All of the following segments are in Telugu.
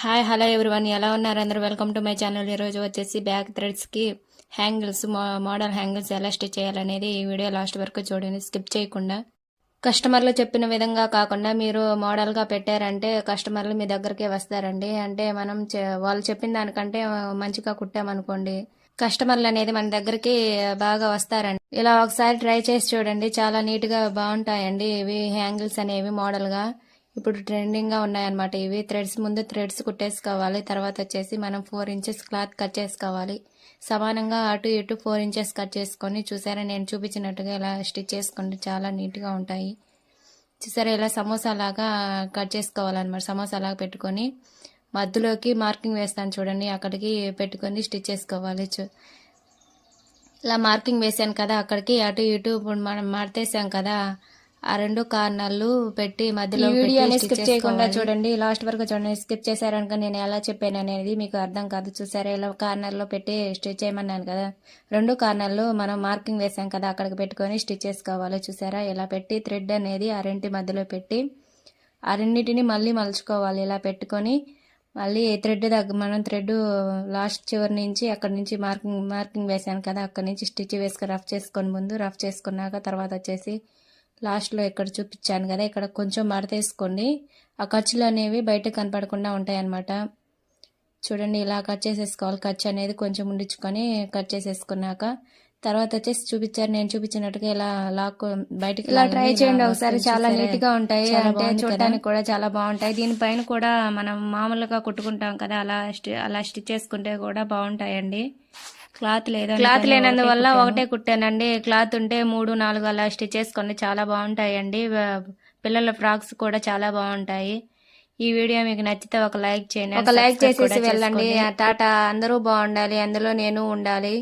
హాయ్ హలో ఎవరివన్ ఎలా ఉన్నారు? అందరూ వెల్కమ్ టు మై ఛానల్ ఈరోజు వచ్చేసి బ్యాక్ థ్రెడ్స్కి హ్యాంగిల్స్ మోడల్ హ్యాంగిల్స్ ఎలా స్టిచ్ చేయాలనేది ఈ వీడియో లాస్ట్ వరకు చూడండి. స్కిప్ చేయకుండా. కస్టమర్లు చెప్పిన విధంగా కాకుండా మీరు మోడల్గా పెట్టారంటే కస్టమర్లు మీ దగ్గరికే వస్తారండి. అంటే మనం వాళ్ళు చెప్పిన దానికంటే మంచిగా కుట్టామనుకోండి కస్టమర్లు అనేది మన దగ్గరికి బాగా వస్తారండి. ఇలా ఒకసారి ట్రై చేసి చూడండి. చాలా నీట్గా బాగుంటాయండి ఇవి హ్యాంగిల్స్ అనేవి మోడల్గా ఇప్పుడు ట్రెండింగ్గా ఉన్నాయన్నమాట. ఇవి థ్రెడ్స్. ముందు థ్రెడ్స్ కుట్టేసుకోవాలి. తర్వాత వచ్చేసి మనం ఫోర్ ఇంచెస్ క్లాత్ కట్ చేసుకోవాలి. సమానంగా అటు ఇటు ఫోర్ ఇంచెస్ కట్ చేసుకొని చూసారా? నేను చూపించినట్టుగా ఇలా స్టిచ్ చేసుకుంటే చాలా నీట్గా ఉంటాయి. చూసారా? ఇలా సమోసా లాగా కట్ చేసుకోవాలన్నమాట. సమోసా లాగా పెట్టుకొని మధ్యలోకి మార్కింగ్ వేస్తాను చూడండి. అక్కడికి పెట్టుకొని స్టిచ్ చేసుకోవాలి. చూ- ఇలా మార్కింగ్ వేసాను కదా అక్కడికి అటు ఇటు ఇప్పుడు మనం మడతేసాం కదా ఆ రెండు కార్నర్లు పెట్టి మధ్యలో వీడియోని స్కిప్ చేయకుండా చూడండి. లాస్ట్ వరకు చూడండి. స్కిప్ చేశారనుక నేను ఎలా చెప్పాను అనేది మీకు అర్థం కాదు. చూసారా? ఇలా కార్నర్లో పెట్టి స్టిచ్ చేయమన్నాను కదా. రెండు కార్నర్లు మనం మార్కింగ్ వేసాం కదా అక్కడికి పెట్టుకొని స్టిచ్ చేసుకోవాలి. చూసారా? ఇలా పెట్టి థ్రెడ్ అనేది ఆ రెంటి మధ్యలో పెట్టి ఆ రెండింటిని మళ్ళీ మలుచుకోవాలి. ఇలా పెట్టుకొని మళ్ళీ థ్రెడ్ దగ్గర మనం థ్రెడ్ లాస్ట్ చివరి నుంచి అక్కడ నుంచి మార్కింగ్ మార్కింగ్ వేసాను కదా అక్కడ నుంచి స్టిచ్ వేసుకొని రఫ్ చేసుకొని ముందు రఫ్ చేసుకున్నాక తర్వాత వచ్చేసి లాస్ట్లో ఇక్కడ చూపించాను కదా ఇక్కడ కొంచెం మడతేసుకోండి. ఆ ఖర్చులు అనేవి బయట కనపడకుండా ఉంటాయి అన్నమాట చూడండి ఇలా కట్ చేసేసుకోవాలి. ఖర్చు అనేది కొంచెం ఉండించుకొని కట్ చేసేసుకున్నాక తర్వాత వచ్చేసి చూపించారు. నేను చూపించినట్టుగా ఇలా లాక్ బయటికి ఇలా ట్రై చేయండి ఒకసారి. చాలా నీట్గా ఉంటాయి. అంటే చూడటానికి కూడా చాలా బాగుంటాయి. దీనిపైన కూడా మనం మామూలుగా కుట్టుకుంటాం కదా అలా అలా స్టిచ్ చేసుకుంటే కూడా బాగుంటాయండి. క్లాత్ లేదా క్లాత్ లేనందువల్ల ఒకటే కుట్టానండి. క్లాత్ ఉంటే మూడు నాలుగు అలా స్టిచ్ చేసుకోండి చాలా బాగుంటాయండి. పిల్లల ఫ్రాక్స్ కూడా చాలా బాగుంటాయి. ఈ వీడియో మీకు నచ్చితే ఒక లైక్ చేయండి ఒక లైక్ చేసేసి వెళ్ళండి. టాటా అందరూ బాగుండాలి. అందులో నేను ఉండాలి.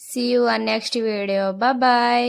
See you on next video bye